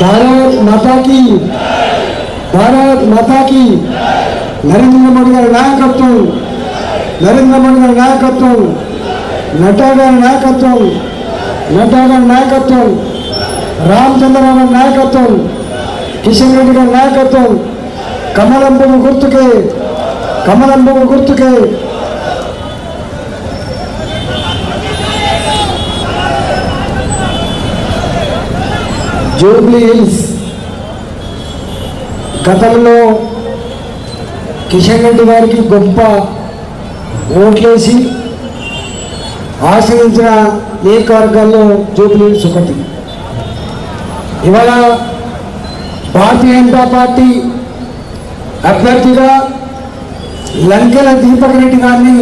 భారత్ మాతాకి భారత్ మాతాకి నరేంద్ర మోడీ గారి నాయకత్వం. నరేంద్ర మోడీ గారి నాయకత్వం. నడ్డా గారి నాయకత్వం. నడ్డా గారి నాయకత్వం. రామచంద్రరావు గారి నాయకత్వం. కిషన్ రెడ్డి గారి నాయకత్వం. కమలం పువ్వు గుర్తుకే. కమలం పువ్వు గుర్తుకే. జూబ్లీ హిల్స్. గతంలో కిషన్ రెడ్డి గారికి గొప్ప ఓట్లేసి ఆశ్రయించిన నియోజకవర్గాల్లో జూబ్లీ హిల్స్ ఒకటి. ఇవాళ భారతీయ జనతా పార్టీ అభ్యర్థిగా లంకెల దీపక్ రెడ్డి గారిని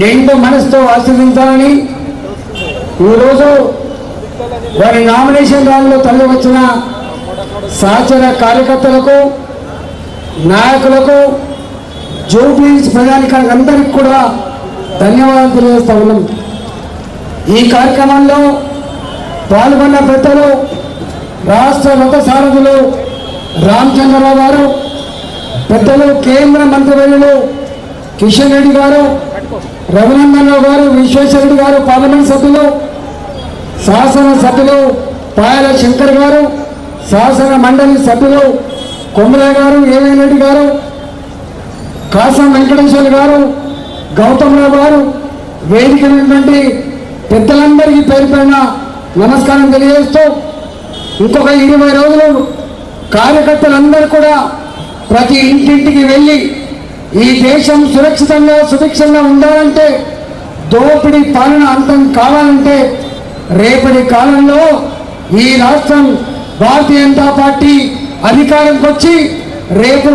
నిండు మనసుతో ఆశ్రయించాలని ఈరోజు వారి నామినేషన్ ర్యాలీలో తల్లి వచ్చిన సహచర కార్యకర్తలకు నాయకులకు జూబ్లీస్ ప్రజానికానికి అందరికి కూడా ధన్యవాదాలు తెలియజేస్తా ఉన్నాం. ఈ కార్యక్రమంలో పాల్గొన్న పెద్దలు రాష్ట్ర రథ సారథులు రామచంద్రరావు గారు పెద్దలు కేంద్ర మంత్రివర్యులు కిషన్ రెడ్డి గారు రఘునందన్ రావు గారు విశ్వేశ్వరరెడ్డి గారు పార్లమెంట్ సభ్యులు శాసనసభ్యులు పాయల శంకర్ గారు శాసన మండలి సభ్యులు కొమరయ్య గారు ఏవై గారు కాసం వెంకటేశ్వర గారు గౌతమరావు గారు వేదిక ఉన్నటువంటి పెద్దలందరికీ పేరు పైన నమస్కారం తెలియజేస్తూ ఇంకొక ఇరవై రోజులు కార్యకర్తలందరూ కూడా ప్రతి ఇంటింటికి వెళ్ళి ఈ దేశం సురక్షితంగా సుభిక్షంగా ఉండాలంటే దోపిడీ పాలన అంతం కావాలంటే రేపటి కాలంలో ఈ రాష్ట్రం భారతీయ జనతా పార్టీ అధికారంకి వచ్చి రేపు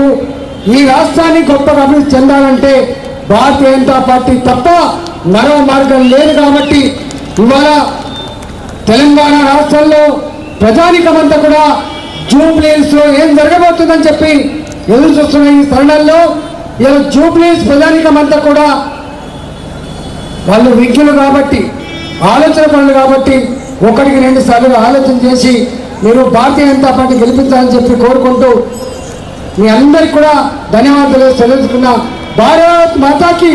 ఈ రాష్ట్రాన్ని గొప్పగా అభివృద్ధి చెందాలంటే భారతీయ జనతా పార్టీ తప్ప మరో మార్గం లేదు కాబట్టి ఇవాళ తెలంగాణ రాష్ట్రంలో ప్రజానికమంతా కూడా జూబ్లీస్లో ఏం జరగబోతుందని చెప్పి ఎదురు చూస్తున్న ఈ తరుణంలో ఇలా జూబ్లీస్ ప్రజానికమంతా కూడా వాళ్ళు విజ్ఞులు కాబట్టి ఆలోచన పనులు కాబట్టి ఒకటికి రెండు సార్లు ఆలోచన చేసి మీరు భారతీయ జనతా పార్టీ గెలిపించాలని చెప్పి కోరుకుంటూ మీ అందరికి కూడా ధన్యవాదాలు తెలుసుకున్న భారత్ మాతాకి.